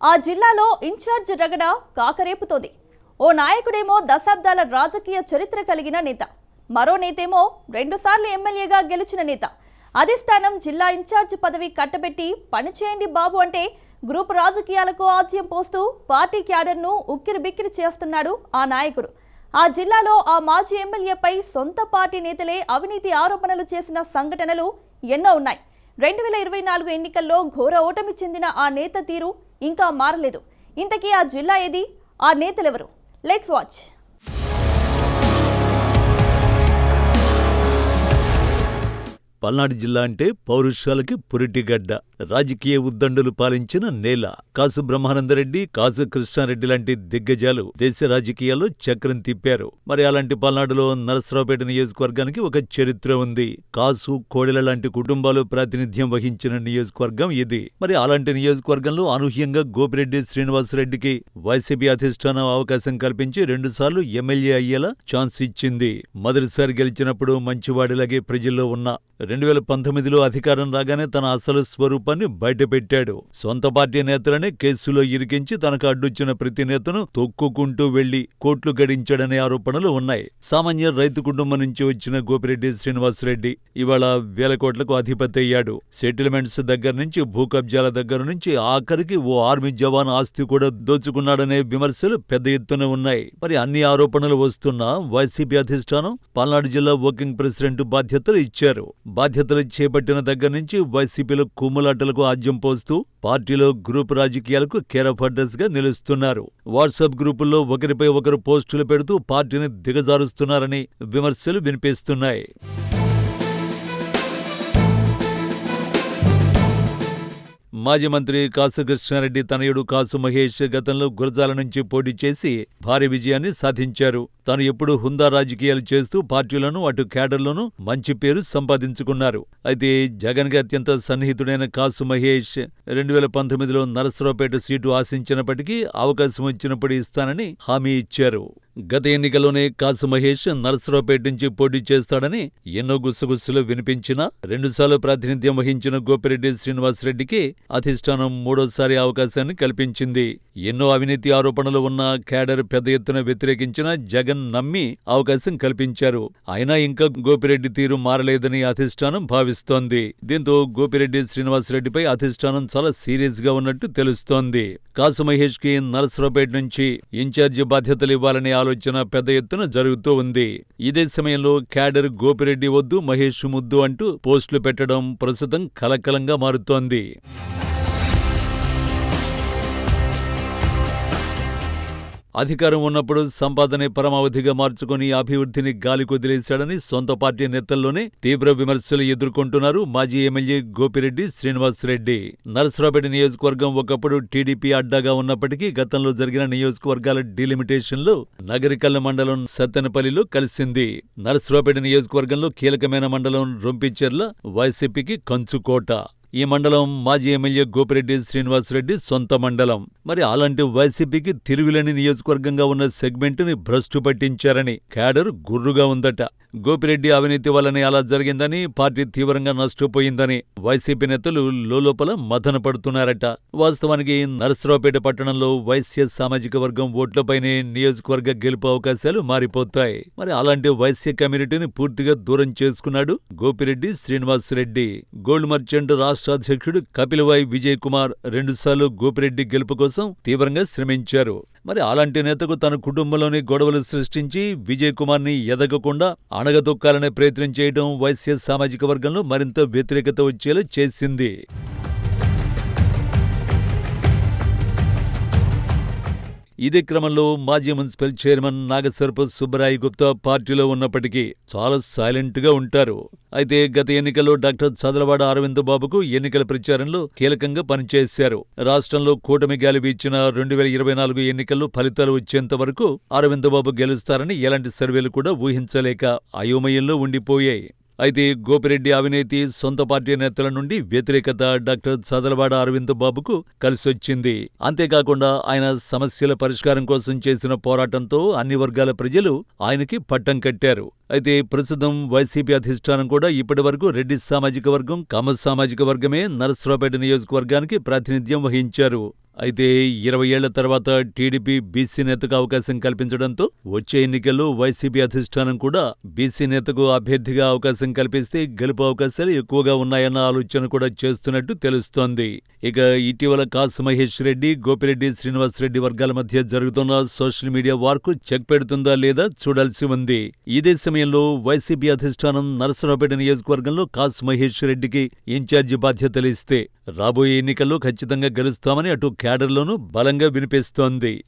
ఆ జిల్లాలో ఇన్ఛార్జ్ రగడ కాకరేపుతోంది. ఓ నాయకుడేమో దశాబ్దాల రాజకీయ చరిత్ర కలిగిన నేత. మరో నేతేమో రెండుసార్లు ఎమ్మెల్యేగా గెలిచిన నేత. అధిష్టానం జిల్లా ఇన్ఛార్జ్ పదవి కట్టబెట్టి పనిచేయండి బాబు అంటే గ్రూప్ రాజకీయాలకు ఆజ్యం పోస్తూ పార్టీ క్యాడర్ను ఉక్కిరి బిక్కిరి చేస్తున్నాడు ఆ నాయకుడు. ఆ జిల్లాలో ఆ మాజీ ఎమ్మెల్యేపై సొంత పార్టీ నేతలే అవినీతి ఆరోపణలు చేసిన సంఘటనలు ఎన్నో ఉన్నాయి. రెండు వేల ఇరవై నాలుగు ఎన్నికల్లో ఘోర ఓటమి చెందిన ఆ నేత తీరు ఇంకా మారలేదు. ఇంతకీ ఆ జిల్లా ఏది? ఆ నేతలెవరు? లెట్స్ వాచ్ పల్నాడు జిల్లా అంటే పౌరుషాలకి పురిటిగడ్డ రాజకీయ ఉద్దండులు పాలించిన నేల కాసు బ్రహ్మానందరెడ్డి కాసు కృష్ణారెడ్డి లాంటి దిగ్గజాలు దేశ రాజకీయాల్లో చక్రం తిప్పారు. మరి అలాంటి పల్నాడులో నరసరావుపేట నియోజకవర్గానికి ఒక చరిత్ర ఉంది. కాసు కోడెల లాంటి కుటుంబాలు ప్రాతినిధ్యం వహించిన నియోజకవర్గం ఇది. మరి అలాంటి నియోజకవర్గంలో అనూహ్యంగా గోపిరెడ్డి శ్రీనివాసరెడ్డికి వైసీపీ అధిష్టానం అవకాశం కల్పించి రెండుసార్లు ఎమ్మెల్యే అయ్యేలా ఛాన్స్ ఇచ్చింది. మొదటిసారి గెలిచినప్పుడు మంచివాడిలాగే ప్రజల్లో ఉన్న రెండు వేల పంతొమ్మిదిలో అధికారం రాగానే తన అసలు స్వరూపాన్ని బయటపెట్టాడు సొంత పార్టీ నేతలనే కేసులో ఇరికించి తనకు అడ్డొచ్చిన ప్రతి నేతను తొక్కుకుంటూ వెళ్ళి కోట్లు గడించాడనే ఆరోపణలు ఉన్నాయి. సామాన్య రైతు కుటుంబం నుంచి వచ్చిన గోపిరెడ్డి శ్రీనివాసరెడ్డి ఇవాళ వేల కోట్లకు అధిపతి అయ్యాడు. సెటిల్మెంట్స్ దగ్గర నుంచి భూ కబ్జాల దగ్గర నుంచి ఆఖరికి ఓ ఆర్మీ జవాన్ ఆస్తి కూడా దోచుకున్నాడనే విమర్శలు పెద్ద ఎత్తున ఉన్నాయి. మరి అన్ని ఆరోపణలు వస్తున్నా వైసీపీ అధిష్టానం పల్నాడు జిల్లా వర్కింగ్ ప్రెసిడెంట్ బాధ్యతలు ఇచ్చారు. బాధ్యతలు చేపట్టిన దగ్గర నుంచి వైసీపీలో కుమ్ములాటలకు ఆజ్యం పోస్తూ పార్టీలో గ్రూప్ రాజకీయాలకు కేరఫర్డర్స్గా నిలుస్తున్నారు. వాట్సాప్ గ్రూపుల్లో ఒకరిపై ఒకరు పోస్టులు పెడుతూ పార్టీని దిగజారుస్తున్నారని విమర్శలు వినిపిస్తున్నాయి. మాజీ మంత్రి కాసు కృష్ణారెడ్డి తనయుడు కాసు మహేష్ గతంలో గురజాల నుంచి పోటీ చేసి భారీ విజయాన్ని సాధించారు. తాను ఎప్పుడూ హుందా రాజకీయాలు చేస్తూ పార్టీలను అటు కేడర్లోనూ మంచి పేరు సంపాదించుకున్నారు. అయితే జగన్కి అత్యంత సన్నిహితుడైన కాసు మహేష్ రెండు వేల పంతొమ్మిదిలో నరసరావుపేట సీటు ఆశించినప్పటికీ అవకాశం వచ్చినప్పుడు ఇస్తానని హామీ ఇచ్చారు. గత ఎన్నికలోనే కాసు మహేష్ నరసరావుపేట నుంచి పోటీ చేస్తాడని ఎన్నో గుసగుసలు వినిపించినా రెండుసార్లు ప్రాతినిధ్యం వహించిన గోపిరెడ్డి శ్రీనివాసరెడ్డికి అధిష్టానం మూడోసారి అవకాశాన్ని కల్పించింది. ఎన్నో అవినీతి ఆరోపణలు ఉన్న క్యాడర్ పెద్ద ఎత్తున వ్యతిరేకించిన జగన్ నమ్మి అవకాశం కల్పించారు. అయినా ఇంకా గోపిరెడ్డి తీరు మారలేదని అధిష్టానం భావిస్తోంది. దీంతో గోపిరెడ్డి శ్రీనివాసరెడ్డిపై అధిష్టానం చాలా సీరియస్గా ఉన్నట్టు తెలుస్తోంది. కాసు మహేష్కి నరసరావుపేట నుంచి ఇన్ఛార్జి బాధ్యతలు ఇవ్వాలనే ఆలోచన పెద్ద ఎత్తున జరుగుతూ ఉంది. ఇదే సమయంలో క్యాడర్ గోపిరెడ్డి వద్దు మహేష్ ముద్దు అంటూ పోస్టులు పెట్టడం ప్రస్తుతం కలకలంగా మారుతోంది. అధికారం ఉన్నప్పుడు సంపాదనే పరమావధిగా మార్చుకుని అభివృద్ధిని గాలికొదిలేశాడని సొంత పార్టీ నేతల్లోనే తీవ్ర విమర్శలు ఎదుర్కొంటున్నారు మాజీ ఎమ్మెల్యే గోపిరెడ్డి శ్రీనివాసరెడ్డి నరసరావుపేట నియోజకవర్గం ఒకప్పుడు టీడీపీ అడ్డాగా ఉన్నప్పటికీ గతంలో జరిగిన నియోజకవర్గాల డిలిమిటేషన్లో నగరికల్ల మండలం సత్తెనపల్లిలో కలిసింది. నరసరావుపేట నియోజకవర్గంలో కీలకమైన మండలం రొంపిచెర్ల వైసీపీకి కంచుకోట. ఈ మండలం మాజీ ఎమ్మెల్యే గోపిరెడ్డి శ్రీనివాసరెడ్డి సొంత మండలం. మరి అలాంటి వైసీపీకి తిరుగులేని నియోజకవర్గంగా ఉన్న సెగ్మెంట్ని భ్రష్టు పట్టించారని క్యాడర్ గుర్రుగా ఉందట. గోపిరెడ్డి అవినీతి వల్లనే అలా జరిగిందని పార్టీ తీవ్రంగా నష్టపోయిందని వైసీపీ నేతలు లోలోపల మదన పడుతున్నారట. వాస్తవానికి నరసరావుపేట పట్టణంలో వైశ్య సామాజిక వర్గం ఓట్లపైనే నియోజకవర్గ గెలుపు అవకాశాలు మారిపోతాయి. మరి అలాంటి వైశ్య కమ్యూనిటీని పూర్తిగా దూరం చేసుకున్నాడు గోపిరెడ్డి శ్రీనివాసరెడ్డి గోల్డ్ మర్చెంట్ రాష్ట్ర రాష్ట్రాధ్యక్షుడు కపిలవాయి విజయ్ కుమార్ రెండుసార్లు గోపిరెడ్డి గెలుపు కోసం తీవ్రంగా శ్రమించారు. మరి అలాంటి నేతకు తన కుటుంబంలోని గొడవలు సృష్టించి విజయ్ కుమార్ని ఎదగకుండా అణగదొక్కాలనే ప్రయత్నం చేయడం వైశ్య సామాజిక వర్గంలో మరింత వ్యతిరేకత వచ్చేలా చేసింది. ఇదే క్రమంలో మాజీ మున్సిపల్ చైర్మన్ నాగసర్ప సుబ్బరాయి గుప్తా పార్టీలో ఉన్నప్పటికీ చాలా సైలెంట్గా ఉంటారు. అయితే గత ఎన్నికల్లో డాక్టర్ చదలవాడ అరవింద్ బాబుకు ఎన్నికల ప్రచారంలో కీలకంగా పనిచేశారు. రాష్ట్రంలో కూటమి గాలి ఇచ్చిన రెండు వేల ఇరవై నాలుగు ఎన్నికల్లో ఫలితాలు వచ్చేంత వరకు అరవింద్ బాబు గెలుస్తారని ఎలాంటి సర్వేలు కూడా ఊహించలేక అయోమయంలో ఉండిపోయాయి. అయితే గోపిరెడ్డి అవినేతి సొంత పార్టీ నేతల నుండి వ్యతిరేకత డాక్టర్ సదలవాడ అరవింద్ బాబుకు కలిసొచ్చింది. అంతేకాకుండా ఆయన సమస్యల పరిష్కారం కోసం చేసిన పోరాటంతో అన్ని వర్గాల ప్రజలు ఆయనకి పట్టం కట్టారు. అయితే ప్రస్తుతం వైసీపీ అధిష్టానం కూడా ఇప్పటి వరకు రెడ్డి సామాజిక వర్గం కమ సామాజిక వర్గమే నరసరావుపేట నియోజకవర్గానికి ప్రాతినిధ్యం వహించారు. అయితే ఇరవై ఏళ్ళ తర్వాత టీడీపీ బీసీ నేతకు అవకాశం కల్పించడంతో వచ్చే ఎన్నికల్లో వైసీపీ అధిష్టానం కూడా బీసీ నేతకు అభ్యర్థిగా అవకాశం కల్పిస్తే గెలుపు అవకాశాలు ఎక్కువగా ఉన్నాయన్న ఆలోచన కూడా చేస్తున్నట్టు తెలుస్తోంది. ఇక ఇటీవల కాసు మహేష్ రెడ్డి గోపిరెడ్డి శ్రీనివాస్ రెడ్డి వర్గాల మధ్య జరుగుతున్న సోషల్ మీడియా వార్కు చెక్ పెడుతుందా లేదా చూడాల్సి ఉంది. ఇదే సమయంలో వైసీపీ అధిష్టానం నరసరావుపేట నియోజకవర్గంలో కాసు మహేష్ రెడ్డికి ఇన్ఛార్జి బాధ్యతలు ఇస్తే రాబోయే ఎన్నికల్లో ఖచ్చితంగా గెలుస్తామని అటు క్యాడర్లోనూ బలంగా వినిపిస్తోంది.